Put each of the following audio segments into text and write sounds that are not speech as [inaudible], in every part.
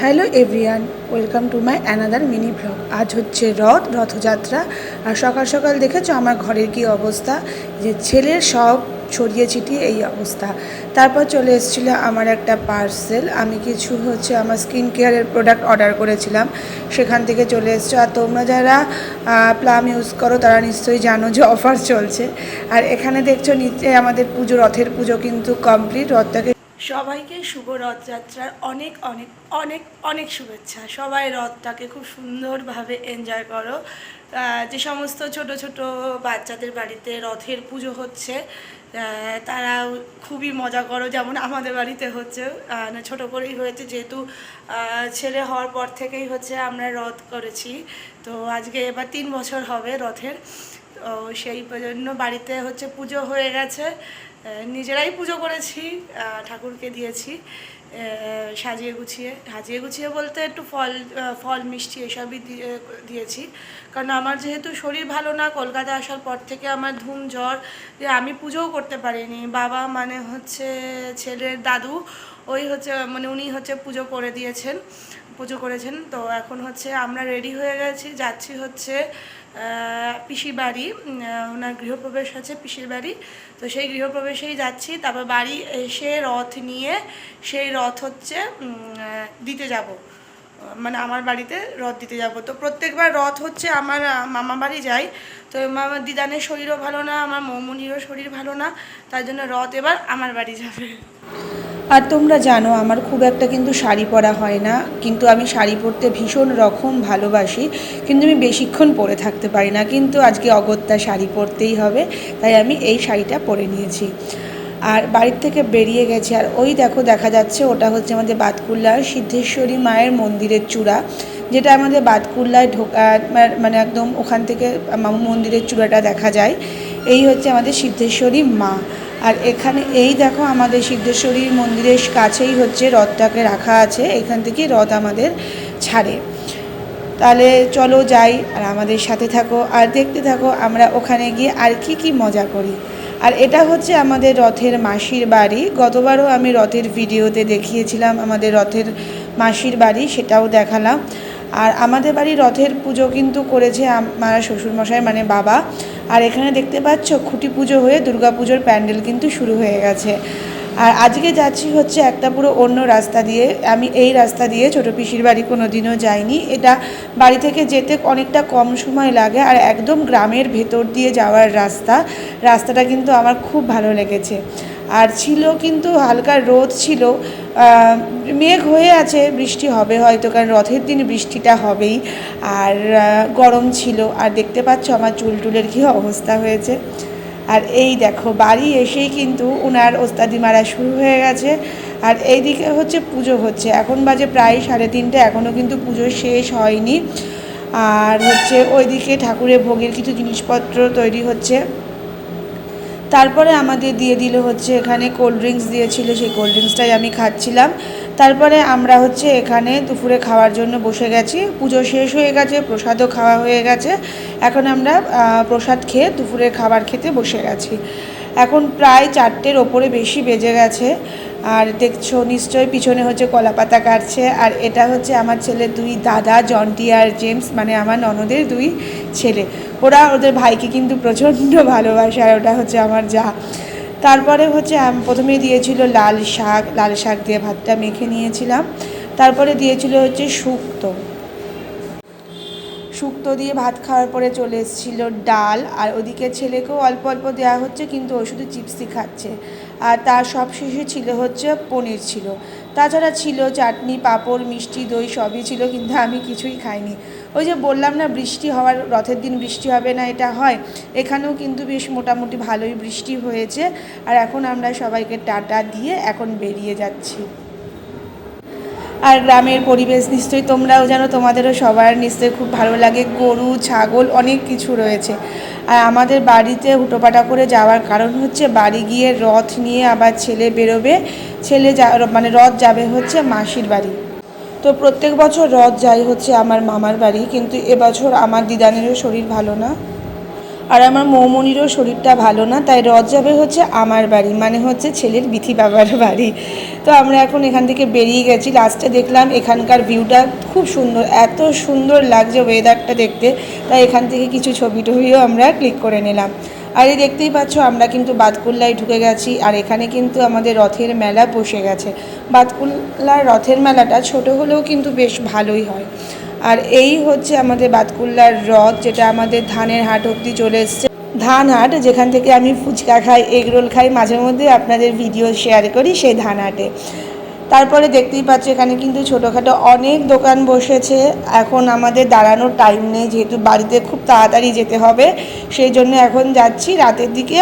Hello everyone welcome to my another mini blog আজ হচ্ছে রথ, রথযাত্রা। আর সকাল সকাল দেখেছ আমার ঘরের কি অবস্থা? যে ছেলের সব ছড়িয়ে ছিটিয়ে এই অবস্থা। তারপর চলে এসেছিল আমার একটা পার্সেল আমি কিছু হচ্ছে আমার স্কিন কেয়ারের প্রোডাক্ট অর্ডার করেছিলাম। সেখান থেকে চলে এসছো। আর তোমরা যারা প্লাম ইউজ করো, তারা নিশ্চয়ই জানো যে অফার চলছে। আর এখানে দেখছ নিচে আমাদের পুজো, রথের পুজো কিন্তু কমপ্লিট রথটাকে সবাইকে শুভ রথযাত্রার অনেক অনেক অনেক অনেক শুভেচ্ছা। সবাই রথটাকে খুব সুন্দরভাবে এনজয় করো। যে সমস্ত ছোট ছোট বাচ্চাদের বাড়িতে রথের পুজো হচ্ছে তারা খুবই মজা করো, যেমন আমাদের বাড়িতে হচ্ছে। ছোট করেই হয়েছে, যেহেতু ছেলে হওয়ার পর থেকেই হচ্ছে আমরা রথ করেছি। তো আজকে এবার তিন বছর হবে রথের। তো সেই জন্য বাড়িতে হচ্ছে পুজো হয়ে গেছে। নিজেরাই পুজো করেছি ঠাকুরকে দিয়েছি সাজিয়ে গুছিয়ে। সাজিয়ে গুছিয়ে বলতে একটু ফল ফল, মিষ্টি এসবই দিয়েছি। কারণ আমার যেহেতু শরীর ভালো না, কলকাতা আসার পর থেকে আমার ধুম, জ্বর, যে আমি পুজোও করতে পারিনি। বাবা মানে হচ্ছে ছেলের দাদু, ওই হচ্ছে মানে উনি হচ্ছে পুজো করে দিয়েছেন, পুজো করেছেন। তো এখন হচ্ছে আমরা রেডি হয়ে গেছি, যাচ্ছি হচ্ছে পিসির বাড়ি ওনার গৃহপ্রবেশ আছে পিসির বাড়ি। তো সেই গৃহপ্রবেশেই যাচ্ছি, তারপর বাড়ি এসে রথ নিয়ে সেই রথ হচ্ছে দিতে যাব। মানে আমার বাড়িতে রথ দিতে যাব। তো প্রত্যেকবার রথ হচ্ছে আমার মামা বাড়ি যাই। তো আমার দিদানের শরীরও ভালো না, আমার মৌমনিরও শরীর ভালো না, তার জন্য রথ এবার আমার বাড়ি যাবে। আর তোমরা জানো, আমার খুব একটা কিন্তু শাড়ি পরা হয় না, কিন্তু আমি শাড়ি পরতে ভীষণ রকম ভালোবাসি, কিন্তু আমি বেশিক্ষণ পরে থাকতে পারি না, কিন্তু আজকে অগত্যা শাড়ি পরতেই হবে, তাই আমি এই শাড়িটা পরে নিয়েছি। আর বাড়ির থেকে বেরিয়ে গেছি, আর ওই দেখো, দেখা যাচ্ছে ওটা হচ্ছে আমাদের বাতকুল্লার সিদ্ধেশ্বরী মায়ের মন্দিরের চূড়া, যেটা আমাদের বাতকুল্লায় ঢোকা মানে একদম ওখান থেকে মন্দিরের চূড়াটা দেখা যায়, এই হচ্ছে আমাদের সিদ্ধেশ্বরী মা। আর এখানে এই দেখো আমাদের সিদ্ধেশ্বরীর মন্দিরের কাছেই হচ্ছে রথটাকে রাখা আছে, এখান থেকে রথ আমাদের ছাড়ে। তাহলে চলো যাই আর আমাদের সাথে থাকো আর দেখতে থাকো আমরা ওখানে গিয়ে আর কি কি মজা করি। আর এটা হচ্ছে আমাদের রথের মাসির বাড়ি, গতবারও আমি রথের ভিডিওতে দেখিয়েছিলাম আমাদের রথের মাসির বাড়ি, সেটাও দেখালাম। আর আমাদের বাড়ি রথের পুজো কিন্তু করেছে আমার শ্বশুরমশাই মানে বাবা। আর এখানে দেখতে পাচ্ছ খুঁটি পুজো হয়ে দুর্গা পুজোর প্যান্ডেল কিন্তু শুরু হয়ে গেছে। আর আজকে যাচ্ছি হচ্ছে একটা পুরো অন্য রাস্তা দিয়ে। আমি এই রাস্তা দিয়ে ছোটো পিসির বাড়ি কোনো দিনও যাইনি। এটা বাড়ি থেকে যেতে অনেকটা কম সময় লাগে আর একদম গ্রামের ভেতর দিয়ে যাওয়ার রাস্তা। রাস্তাটা কিন্তু আমার খুব ভালো লেগেছে। আর ছিল কিন্তু হালকা রোদ ছিল মেঘ হয়ে আছে, বৃষ্টি হবে হয়তো, কারণ রথের দিন বৃষ্টিটা হবেই। আর গরম ছিল, আর দেখতে পাচ্ছ আমার চুল টুলের কী অবস্থা হয়েছে। আর এই দেখো, বাড়ি এসেই কিন্তু ওনার ওস্তাদি মারা শুরু হয়ে গেছে। আর এইদিকে হচ্ছে পুজো হচ্ছে, এখন বাজে প্রায় সাড়ে তিনটে এখনও কিন্তু পুজো শেষ হয়নি। আর হচ্ছে ওইদিকে ঠাকুরের ভোগের কিছু জিনিসপত্র তৈরি হচ্ছে। তারপরে আমাদের দিয়ে দিল হচ্ছে এখানে কোল্ড ড্রিঙ্কস দিয়েছিল, সেই কোল্ড ড্রিঙ্কসটাই আমি খাচ্ছিলাম। তারপরে আমরা হচ্ছে এখানে দুপুরে খাওয়ার জন্য বসে গেছি। পুজো শেষ হয়ে গেছে, প্রসাদও খাওয়া হয়ে গেছে। এখন আমরা প্রসাদ খেয়ে দুপুরের খাবার খেতে বসে গেছি। এখন প্রায় চারটের ওপরে বেশি বেজে গেছে। আর দেখছ, নিশ্চয়ই পিছনে হচ্ছে কলা পাতা কাটছে। আর এটা হচ্ছে আমার ছেলের দুই দাদা জন্টি আর জেমস মানে আমার ননদের দুই ছেলে। ওরা ওদের ভাইকে কিন্তু প্রচণ্ড ভালোবাসে আর ওটা হচ্ছে আমার যা। তারপরে হচ্ছে প্রথমে দিয়েছিল লাল শাক লাল শাক দিয়ে ভাতটা মেখে নিয়েছিলাম। তারপরে দিয়েছিল হচ্ছে শুক্তো। শুক্তো দিয়ে ভাত খাওয়ার পরে চলে এসেছিল ডাল। আর ওদিকে ছেলেকেও অল্প অল্প দেওয়া হচ্ছে, কিন্তু ও শুধু চিপসই খাচ্ছে। আর তার সব শেষে ছিল হচ্ছে পনির ছিল। তাছাড়া ছিল চাটনি, পাঁপড়, মিষ্টি, দই সবই ছিল, কিন্তু আমি কিছুই খাইনি। ওই যে বললাম না, বৃষ্টি হওয়ার, রথের দিন বৃষ্টি হবে না এটা হয়। এখানেও কিন্তু বেশ মোটামুটি ভালোই বৃষ্টি হয়েছে। আর এখন আমরা সবাইকে টাটা দিয়ে এখন বেরিয়ে যাচ্ছি। আর গ্রামের পরিবেশ নিশ্চয়ই তোমরাও জানো, তোমাদেরও সবার নিশ্চয়ই খুব ভালো লাগে। গরু, ছাগল অনেক কিছু রয়েছে। আর আমাদের বাড়িতে হুটোপাটা করে যাওয়ার কারণ হচ্ছে বাড়ি গিয়ে রথ নিয়ে আবার ছেলে বেরোবে। ছেলে যা মানে রথ যাবে হচ্ছে মাসির বাড়ি। তো প্রত্যেক বছর রথ যাই হচ্ছে আমার মামার বাড়ি, কিন্তু এবছর আমার দিদানেরও শরীর ভালো না। আর আমার মৌমনিরও শরীরটা ভালো না, তাই রথ যাবে হচ্ছে আমার বাড়ি মানে হচ্ছে ছেলের বিথি বাবার বাড়ি। তো আমরা এখন এখান থেকে বেরিয়ে গেছি লাস্টে দেখলাম এখানকার ভিউটা খুব সুন্দর, এত সুন্দর লাগছে ওয়েদারটা দেখতে, তাই এখান থেকে কিছু ছবি টবিও আমরা ক্লিক করে নিলাম। আর এই দেখতেই পাচ্ছ আমরা কিন্তু বাতকুল্লায় ঢুকে গেছি, আর এখানে কিন্তু আমাদের রথের মেলা বসে গেছে। বাতকুল্লার রথের মেলাটা ছোট হলেও কিন্তু বেশ ভালোই হয়। আর এই হচ্ছে আমাদের বাতকুল্লার রথ যেটা আমাদের ধানের হাট অবধি চলে এসছে। ধান হাট, যেখান থেকে আমি ফুচকা খাই এগরোল খাই, মাঝে মধ্যে আপনাদের ভিডিও শেয়ার করি সেই ধান হাটে। তারপরে দেখতেই পাচ্ছ, এখানে কিন্তু ছোটোখাটো অনেক দোকান বসেছে। এখন আমাদের দাঁড়ানোর টাইম নেই, যেহেতু বাড়িতে খুব তাড়াতাড়ি যেতে হবে, সেই জন্য এখন যাচ্ছি। রাতের দিকে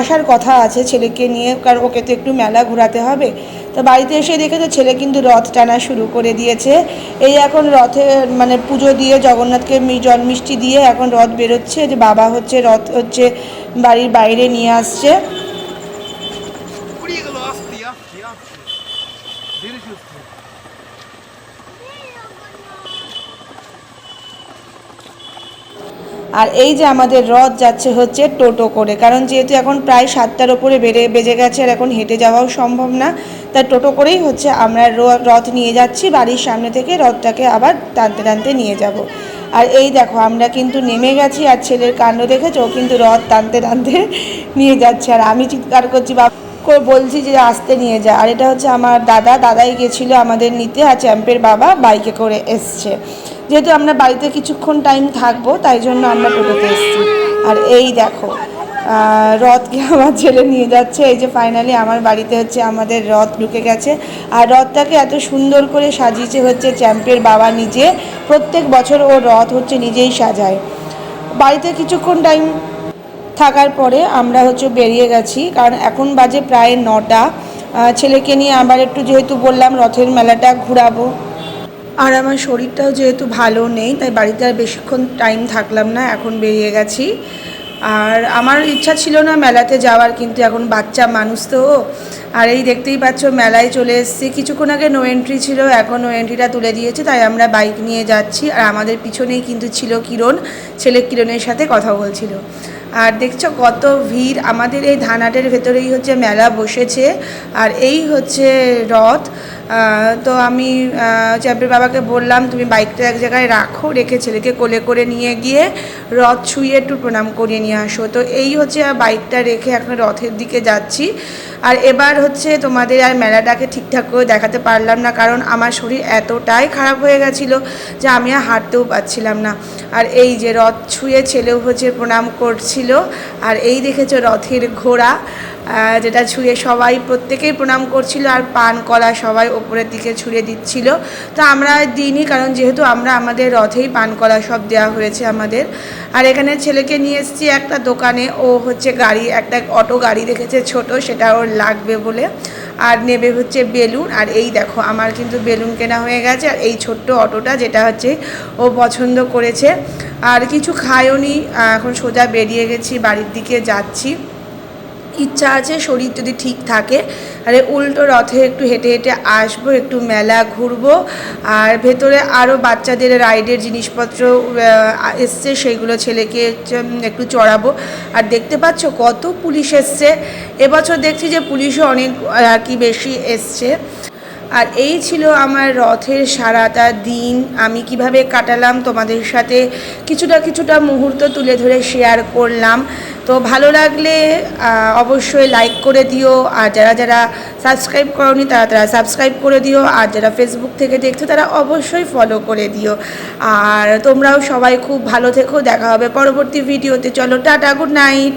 আসার কথা আছে ছেলেকে নিয়ে, কারণ ওকে তো একটু মেলা ঘোরাতে হবে। তো বাড়িতে এসে দেখে তো ছেলে কিন্তু রথ টানা শুরু করে দিয়েছে। এই এখন রথে মানে পুজো দিয়ে জগন্নাথকে জল মিষ্টি দিয়ে এখন রথ বেরোচ্ছে। যে বাবা হচ্ছে রথ হচ্ছে বাড়ির বাইরে নিয়ে আসছে। আর এই যে আমাদের রথ যাচ্ছে হচ্ছে টোটো করে কারণ যেহেতু এখন প্রায় সাতটার ওপরে বেড়ে বেজে গেছে আর এখন হেঁটে যাওয়াও সম্ভব না। তাই টোটো করেই হচ্ছে আমরা রথ নিয়ে যাচ্ছি, বাড়ির সামনে থেকে রথটাকে আবার টানতে টানতে নিয়ে যাব। আর এই দেখো, আমরা কিন্তু নেমে গেছি আর ছেলের কাণ্ড দেখেছ? কিন্তু রথ টানতে টানতে [laughs] নিয়ে যাচ্ছে। আর আমি চিৎকার করছি করে বলছি যে আসতে নিয়ে যা। আর এটা হচ্ছে আমার দাদা, দাদাই গেছিল আমাদের নিতে আর চ্যাম্পের বাবা বাইকে করে এসছে। যেহেতু আমরা বাড়িতে কিছুক্ষণ টাইম থাকব, তাই জন্য আমরা টোটোতে এসেছি। আর এই দেখো রথকে [laughs] আমার ছেলে নিয়ে যাচ্ছে। এই যে ফাইনালি আমার বাড়িতে হচ্ছে আমাদের রথ ঢুকে গেছে। আর রথটাকে এত সুন্দর করে সাজিয়েছে হচ্ছে চ্যাম্পের বাবা নিজে। প্রত্যেক বছর ও রথ হচ্ছে নিজেই সাজায়। বাড়িতে কিছুক্ষণ টাইম থাকার পরে আমরা হচ্ছে বেরিয়ে গেছি। কারণ এখন বাজে প্রায় নটা। ছেলেকে নিয়ে আবার একটু যেহেতু বললাম রথের মেলাটা ঘোরাবো। আর আমার শরীরটাও যেহেতু ভালো নেই, তাই বাড়িতে আর বেশিক্ষণ টাইম থাকলাম না। এখন বেরিয়ে গেছি। আর আমার ইচ্ছা ছিল না মেলাতে যাওয়ার, কিন্তু এখন বাচ্চা মানুষ তো। আর এই দেখতেই পাচ্ছ, মেলায় চলে এসেছি। কিছুক্ষণ আগে নো এন্ট্রি ছিল, এখন নো এন্ট্রিটা তুলে দিয়েছে, তাই আমরা বাইক নিয়ে যাচ্ছি। আর আমাদের পিছনেই কিন্তু ছিল কিরণ, ছেলে কিরণের সাথে কথা বলছিল। আর দেখছ কত ভিড়, আমাদের এই ধানাটের ভেতরেই হচ্ছে মেলা বসেছে। আর এই হচ্ছে রথ। তো আমি চ্যাম্পের বাবাকে বললাম, তুমি বাইকটা এক জায়গায় রাখো, রেখে ছেলেকে কোলে করে নিয়ে গিয়ে রথ ছুঁয়ে একটু প্রণাম করিয়ে নিয়ে আসো। তো এই হচ্ছে বাইকটা রেখে এখন রথের দিকে যাচ্ছি। আর এবার হচ্ছে তোমাদের আর মেলাটাকে ঠিকঠাক করে দেখাতে পারলাম না, কারণ আমার শরীর এতটাই খারাপ হয়ে গেছিল যে আমি আর হাঁটতেও পারছিলাম না। আর এই যে রথ ছুঁয়ে ছেলেও হচ্ছে প্রণাম করছিল, আর এই দেখেছ রথের ঘোড়া। যেটা ছুঁয়ে সবাই প্রত্যেকেই প্রণাম করছিল আর পান কলা সবাই ওপরের দিকে ছুঁড়ে দিচ্ছিল। তো আমরা দিইনি কারণ যেহেতু আমরা আমাদের রথেই পান কলা সব দেওয়া হয়েছে আমাদের। আর এখানে ছেলেকে নিয়ে এসেছি একটা দোকানে। ও হচ্ছে গাড়ি, একটা অটো গাড়ি দেখেছে ছোট, সেটা ওর লাগবে বলে। আর নেবে হচ্ছে বেলুন। আর এই দেখো, আমার কিন্তু বেলুন কেনা হয়ে গেছে। আর এই ছোট্ট অটোটা যেটা হচ্ছে ও পছন্দ করেছে। আর কিছু খায়ও নি এখন সোজা বেরিয়ে গেছি, বাড়ির দিকে যাচ্ছি। ইচ্ছা আছে, শরীর যদি ঠিক থাকে, আরে উল্টো রথে একটু হেঁটে হেঁটে আসব, একটু মেলা ঘুরবো, আর ভেতরে আরও বাচ্চাদের রাইডের জিনিসপত্র এসছে সেইগুলো ছেলেকে একটু চড়াবো। আর দেখতে পাচ্ছ কত পুলিশ এসছে? এবছর দেখছি যে পুলিশও অনেক, আর কি বেশি এসছে। আর এই ছিল আমার রথের সারাটা দিন। আমি কীভাবে কাটালাম তোমাদের সাথে কিছুটা কিছুটা মুহূর্ত তুলে ধরে শেয়ার করলাম। তো ভালো লাগলে অবশ্যই লাইক করে দিও। আর যারা যারা সাবস্ক্রাইব করনি, তারা তারা সাবস্ক্রাইব করে দিও। আর যারা ফেসবুক থেকে দেখছ, তারা অবশ্যই ফলো করে দিও। আর তোমরাও সবাই খুব ভালো থেকো। দেখা হবে পরবর্তী ভিডিওতে চলো, টাটা গুড নাইট